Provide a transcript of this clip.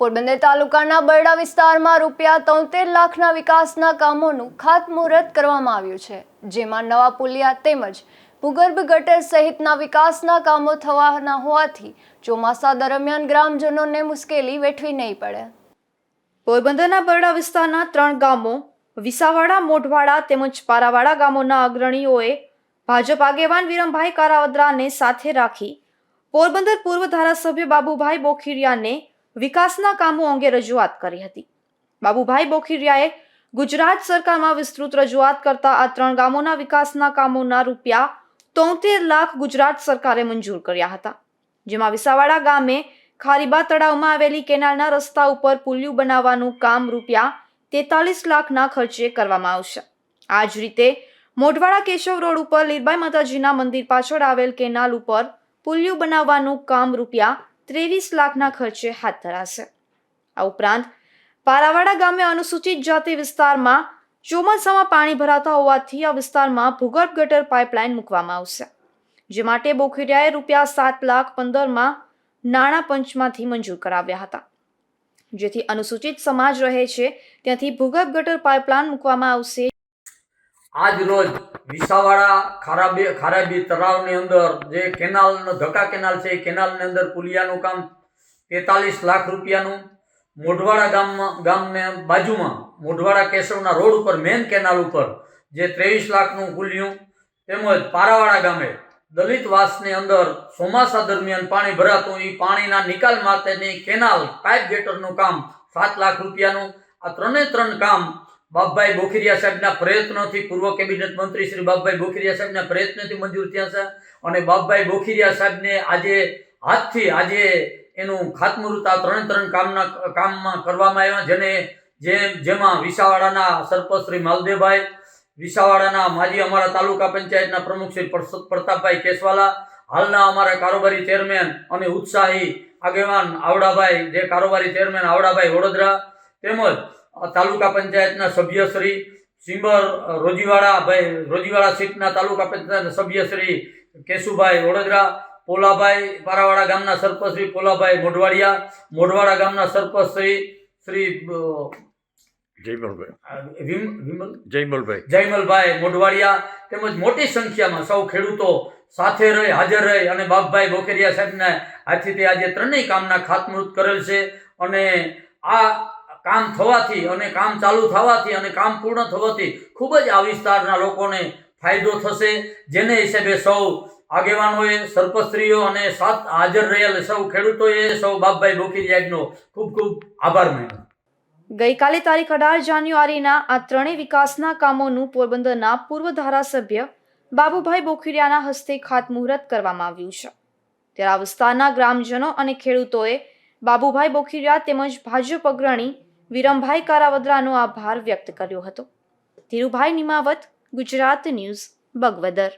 પોરબંદર તાલુકાના બરડા વિસ્તારમાં રૂપિયા તોતેર લાખના વિકાસના કામોનું ખાતમુહૂર્ત કરવામાં આવ્યું છે, જેમાં નવા પુલિયા તેમજ ભૂગર્ભ ગટર સહિતના વિકાસના કામો થવાના હોવાથી ચોમાસા દરમિયાન ગ્રામજનોને મુશ્કેલી વેઠવી નહીં પડે. પોરબંદરના બરડા વિસ્તારના ત્રણ ગામો, વિસાવાડા, મોઢવાડા તેમજ પારાવાડા ગામોના અગ્રણીઓએ ભાજપ આગેવાન વિરમભાઈ કારાવદ્રાને સાથે રાખી પોરબંદર પૂર્વ ધારાસભ્ય બાબુભાઈ બોખીરિયાને વિકાસના કામો અંગે રજૂઆત કરી હતી. બાબુભાઈ બોખીરિયાએ ગુજરાત સરકારમાં વિસ્તૃત રજૂઆત કરતા આ ત્રણ ગામોના વિકાસના કામોના રૂપિયા તોતેર લાખ ગુજરાત સરકારે મંજૂર કર્યા હતા. જેમાં વિસાવાડા ગામે ખારીબા તળાવમાં આવેલી કેનાલના રસ્તા ઉપર પુલિયું બનાવવાનું કામ રૂપિયા તેતાલીસ લાખના ખર્ચે કરવામાં આવશે. આ જ રીતે મોઢવાડા કેશવ રોડ ઉપર લીરબાઈ માતાજીના મંદિર પાછળ આવેલ કેનાલ ઉપર પુલિયું બનાવવાનું કામ રૂપિયા ત્રેવીસ લાખના ખર્ચે હાથ ધરાશે. આ ઉપરાંત, પારાવાડા ગામે અનુસૂચિત જાતિ વિસ્તારમાં ચોમાસામાં પાણી ભરાતા હોવાથી આ વિસ્તારમાં ભૂગર્ભ ગટર પાઇપલાઇન મૂકવામાં આવશે. જે માટે બોખીરિયાએ રૂપિયા સાત લાખ પંદરમાં નાણાં પંચમાંથી મંજૂર કરાવ્યા હતા. જેથી અનુસૂચિત સમાજ રહે છે, ત્યાંથી ભૂગર્ભ ગટર પાઇપલાઇન મૂકવામાં આવશે. આજ રોજ વિસાવાડા ખારાબી ખારાબી તળાવની અંદર જે કેનાલનો ધક્કા કેનાલ છે, એ કેનાલની અંદર પુલિયાનું કામ તેતાલીસ લાખ રૂપિયાનું મોઢવાડા ગામમાં, ગામને બાજુમાં મોઢવાડા કેશવના રોડ ઉપર, મેન કેનાલ ઉપર જે ત્રેવીસ લાખનું પુલિયું તેમજ પારાવાડા ગામે દલિત વાસની અંદર ચોમાસા દરમિયાન પાણી ભરાતું એ પાણીના નિકાલ માટેની કેનાલ, પાઇપ ગેટરનું કામ સાત લાખ રૂપિયાનું આ ત્રણે ત્રણ કામ બાપભાઈ બોખીરિયા સાહેબના પ્રયત્નોથી પૂર્વ કેબિનેટ મંત્રી શ્રી બાપભાઈ બોખીરિયા સાહેબના પ્રયત્નથી મંજૂર થયા છે. અને બાપભાઈ બોખીરિયા સાહેબને આજે હાથથી આજે એનું ખાતમુહૂર્ત આ ત્રણે ત્રણ કામના કામમાં કરવામાં આવ્યા, જેને જે જેમાં વિસાવાડાના સરપંચ શ્રી માલદેવભાઈ વિસાવાડાના માજી અમારા તાલુકા પંચાયતના પ્રમુખ શ્રી પ્રતાપભાઈ કેસવાલા, હાલના અમારા કારોબારી ચેરમેન અને ઉત્સાહી આગેવાન આવડાભાઈ, જે કારોબારી ચેરમેન આવડાભાઈ વડોદરા, તેમજ તાલુકા પંચાયતના સભ્ય શ્રી સિંબર રોજીવાડા ભાઈ રોજીવાડા સીટના તાલુકા પંચાયતના સભ્ય શ્રી કેશુભાઈ વડોદરા પોલાભાઈ પારાવાડા ગામના સરપંચ શ્રી પોલાભાઈ મોઢવાડિયા મોઢવાડા ગામના સરપંચ શ્રી શ્રી જયમલભાઈ. જયમલભાઈ. જયમલભાઈ મોઢવાડિયા તેમજ મોટી સંખ્યામાં સૌ ખેડૂતો સાથે રહી હાજર રહી અને બાપભાઈ બોકેરિયા સાહેબના હાથીથી આજે ત્રણેય કામના ખાતમુહૂર્ત કરેલ છે અને આ કામ થવાથી અને કામ ચાલુ થવાથી અને કામ પૂર્ણ થવાથી ખૂબ જ આ વિસ્તારના લોકોને ફાયદો થશે. જેને હિસાબે સૌ આગેવાનોએ, સર્પસ્ત્રીઓ અને સાત હાજર રહેલ સૌ ખેડૂતોએ સૌ બાપભાઈ બોકીરિયાજનો ખૂબ ખૂબ આભાર માન્યો. ગઈકાલે તારીખ અઢાર જાન્યુઆરીના આ ત્રણેય વિકાસના કામોનું પોરબંદરના પૂર્વ ધારાસભ્ય બાબુભાઈ બોખીરિયાના હસ્તે ખાતમુહૂર્ત કરવામાં આવ્યું છે. ત્યારે આ વિસ્તારના ગ્રામજનો અને ખેડૂતોએ બાબુભાઈ બોખીરિયા તેમજ ભાજપ અગ્રણી વિરમભાઈ કારાવદ્રાનો આભાર વ્યક્ત કર્યો હતો. ધીરુભાઈ નિમાવત ગુજરાત ન્યૂઝ બગવદર.